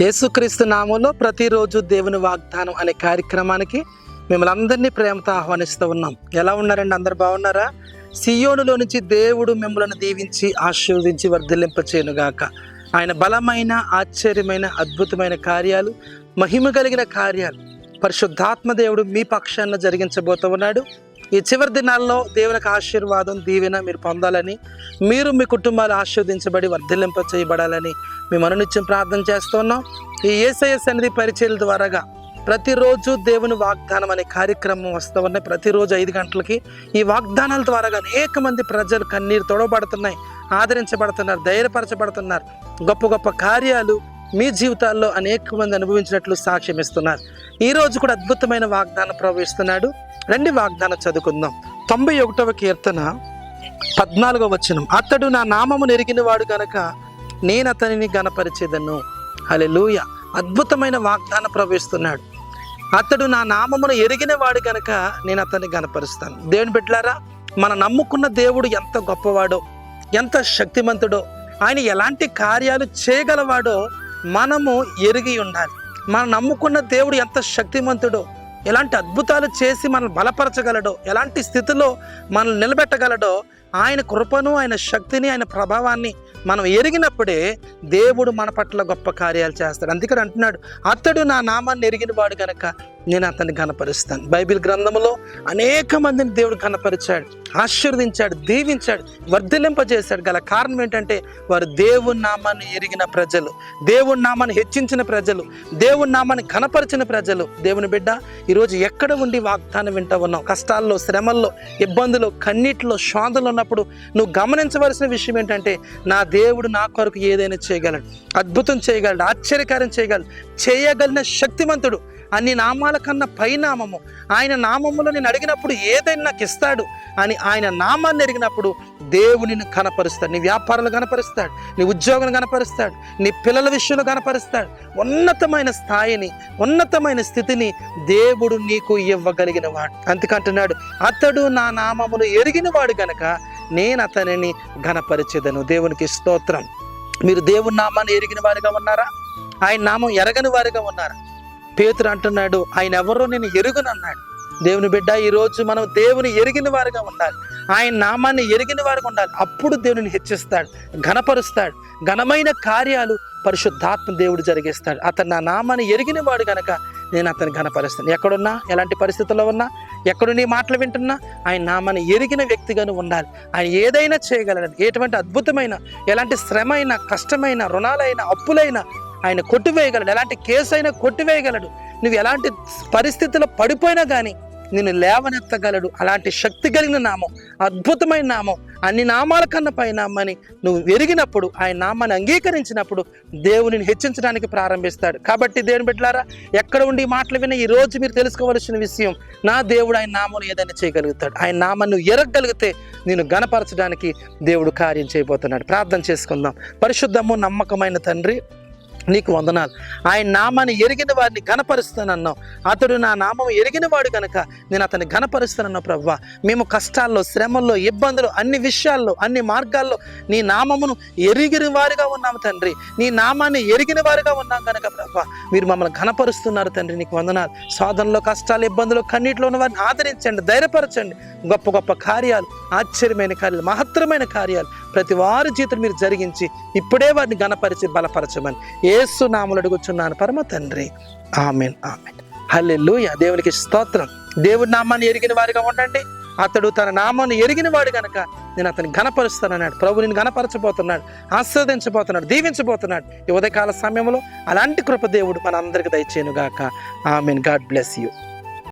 యేసుక్రీస్తు నామంలో ప్రతిరోజు దేవుని వాగ్దానం అనే కార్యక్రమానికి మిమ్మల్ని అందరినీ ప్రేమతో ఆహ్వానిస్తూ ఉన్నాం. ఎలా ఉన్నారండి? అందరు బాగున్నారా? సియోనులో నుంచి దేవుడు మిమ్మల్ని దీవించి ఆశీర్వదించి వర్ధిల్లింపచేయునుగాక ఆయన బలమైన ఆశ్చర్యమైన అద్భుతమైన కార్యాలు మహిమ కలిగిన కార్యాలు. పరిశుద్ధాత్మ దేవుడు మీ పక్షాన జరిగించబోతూ ఉన్నాడు. ఈ చివరి దినాల్లో దేవునికి ఆశీర్వాదం దీవెన మీరు పొందాలని మీరు మీ కుటుంబాలు ఆశీర్వదించబడి వర్ధిల్లింప చేయబడాలని మేము అనునిత్యం ప్రార్థన చేస్తున్నాం. ఈ ఏసఐ సన్నిధి పరిచయల ద్వారాగా ప్రతిరోజు దేవుని వాగ్దానం అనే కార్యక్రమం వస్తూ ఉన్నాయి. ప్రతిరోజు ఐదు గంటలకి ఈ వాగ్దానాల ద్వారాగా అనేక మంది ప్రజలు కన్నీరు తొడవబడుతున్నాయి ఆదరించబడుతున్నారు ధైర్యపరచబడుతున్నారు. గొప్ప గొప్ప కార్యాలు మీ జీవితాల్లో అనేక మంది అనుభవించినట్లు సాక్ష్యం ఇస్తున్నారు. ఈరోజు కూడా అద్భుతమైన వాగ్దానం ప్రవహిస్తున్నాడు. రండి వాగ్దానం చదువుకుందాం. తొంభై ఒకటవ కీర్తన పద్నాలుగవ వచనం. అతడు నా నామము నెరిగిన వాడు కనుక నేను అతనిని గనపరిచేదను. లూయ అద్భుతమైన వాగ్దానం ప్రవహిస్తున్నాడు. అతడు నా నామమును ఎరిగిన వాడు కనుక నేను అతన్ని గనపరుస్తాను. దేవుని బిడ్డలారా మన నమ్ముకున్న దేవుడు ఎంత గొప్పవాడో ఎంత శక్తిమంతుడో ఆయన ఎలాంటి కార్యాలు చేయగలవాడో మనము ఎరిగి ఉండాలి. మనం నమ్ముకున్న దేవుడు ఎంత శక్తిమంతుడో ఎలాంటి అద్భుతాలు చేసి మనల్ని బలపరచగలడో ఎలాంటి స్థితిలో మనల్ని నిలబెట్టగలడో ఆయన కృపను ఆయన శక్తిని ఆయన ప్రభావాన్ని మనం ఎరిగినప్పుడే దేవుడు మన పట్ల గొప్ప కార్యాలు చేస్తాడు. అందుకని అంటున్నాడు అతడు నా నామాన్ని ఎరిగిన వాడు కనుక నేను అతన్ని గనపరుస్తాను బైబిల్ గ్రంథంలో అనేక మందిని దేవుడు కనపరిచాడు ఆశీర్వదించాడు దీవించాడు వర్ధలింపజేశాడు గల కారణం ఏంటంటే వారు దేవుని నామాన్ని ఎరిగిన ప్రజలు దేవుని నామాన్ని హెచ్చించిన ప్రజలు దేవుని నామాన్ని కనపరిచిన ప్రజలు. దేవుని బిడ్డ ఈరోజు ఎక్కడ ఉండి వాగ్దానం వింటా ఉన్నావు? కష్టాల్లో శ్రమల్లో ఇబ్బందులు కన్నీటిలో ఉన్న ఉన్నప్పుడు నువ్వు గమనించవలసిన విషయం ఏంటంటే నా దేవుడు నా కొరకు ఏదైనా చేయగలడు అద్భుతం చేయగలడు ఆశ్చర్యకారం చేయగలడు చేయగలిగిన శక్తిమంతుడు. అన్ని నామాల కన్నా పైనామము ఆయన నామములో నేను అడిగినప్పుడు ఏదైనా నాకు ఇస్తాడు అని ఆయన నామాన్ని ఎరిగినప్పుడు దేవునిని కనపరుస్తాడు. నీ వ్యాపారాలు కనపరుస్తాడు నీ ఉద్యోగం కనపరుస్తాడు నీ పిల్లల విషయంలో కనపరుస్తాడు. ఉన్నతమైన స్థాయిని ఉన్నతమైన స్థితిని దేవుడు నీకు ఇవ్వగలిగిన వాడు. అందుకంటున్నాడు అతడు నా నామమును ఎరిగిన వాడు గనక నేను అతనిని ఘనపరిచేదను. దేవునికి స్తోత్రం. మీరు దేవుని నామాన్ని ఎరిగిన వారిగా ఉన్నారా? ఆయన నామం ఎరగని వారిగా ఉన్నారా? పేతురు అంటున్నాడు ఆయన ఎవరో నేను ఎరుగును అన్నాడు. దేవుని బిడ్డ ఈరోజు మనం దేవుని ఎరిగిన వారిగా ఉండాలి. ఆయన నామాన్ని ఎరిగిన వారిగా ఉండాలి. అప్పుడు దేవుని హెచ్చిస్తాడు ఘనపరుస్తాడు. ఘనమైన కార్యాలు పరిశుద్ధాత్మ దేవుడు జరిగిస్తాడు. అతను నా నామాన్ని ఎరిగిన వాడు కనుక నేను అతని ఘనపరుస్తాను. ఎక్కడున్నా ఎలాంటి పరిస్థితుల్లో ఉన్నా ఎక్కడ నీ మాటలు వింటున్నా ఆయన నామని ఎరిగిన వ్యక్తిగాను ఉండాలి. ఆయన ఏదైనా చేయగలడు ఎటువంటి అద్భుతమైన ఎలాంటి శ్రమ అయినా కష్టమైన రుణాలైన అప్పులైనా ఆయన కొట్టివేయగలడు. ఎలాంటి కేసు అయినా కొట్టివేయగలడు. నువ్వు ఎలాంటి పరిస్థితుల్లో పడిపోయినా కానీ నిన్ను లేవనెత్తగలడు. అలాంటి శక్తి కలిగిన నామం అద్భుతమైన నామం అన్ని నామాల కన్నా పై నామని నువ్వు ఎరిగినప్పుడు ఆయన నామాన్ని అంగీకరించినప్పుడు దేవునిని హెచ్చించడానికి ప్రారంభిస్తాడు. కాబట్టి దేవుని బిడ్డలారా ఎక్కడ ఉండి మాటలు విన్న ఈ రోజు మీరు తెలుసుకోవలసిన విషయం నా దేవుడు ఆయన నామం ఏదైనా చేయగలుగుతాడు. ఆయన నామాన్ని నువ్వు ఎరగగలిగితే నేను గణపరచడానికి దేవుడు కార్యం చేయబోతున్నాడు. ప్రార్థన చేసుకుందాం. పరిశుద్ధము నమ్మకమైన తండ్రి నీకు వందనాలు. ఆయన నామాన్ని ఎరిగిన వారిని ఘనపరుస్తానన్నావు అతడు నా నామం ఎరిగిన వాడు కనుక నేను అతన్ని ఘనపరుస్తానన్నావు ప్రభు మేము కష్టాల్లో శ్రమల్లో ఇబ్బందులు అన్ని విషయాల్లో అన్ని మార్గాల్లో నీ నామమును ఎరిగిన వారిగా ఉన్నాము తండ్రి. నీ నామాన్ని ఎరిగిన వారిగా ఉన్నాం కనుక ప్రభు మీరు మమ్మల్ని ఘనపరుస్తున్నారు తండ్రి నీకు వందనాలు. సాధనలో కష్టాలు ఇబ్బందులు కన్నీటిలో ఉన్న వారిని ఆదరించండి ధైర్యపరచండి. గొప్ప గొప్ప కార్యాలు ఆశ్చర్యమైన కార్యాలు మహత్తరమైన కార్యాలు ప్రతి వారి జీవితం మీరు జరిగించి ఇప్పుడే వారిని గణపరిచి బలపరచమని ఏసు నాములు అడుగుచున్నాను. పరమ తండ్రి. ఆమెన్ ఆమెన్. హల్లెలూయా. దేవునికి స్తోత్రం. దేవుడి నామాన్ని ఎరిగిన వారిగా ఉండండి. అతడు తన నామాన్ని ఎరిగిన వాడు గనక నేను అతను ఘనపరుస్తానన్నాడు. ప్రభు నేను ఘనపరచబోతున్నాడు ఆస్వాదించబోతున్నాడు దీవించబోతున్నాడు. ఈ ఉదయకాల సమయంలో అలాంటి కృప దేవుడు మన అందరికి దయచేయను గాక ఆమెన్. God bless you.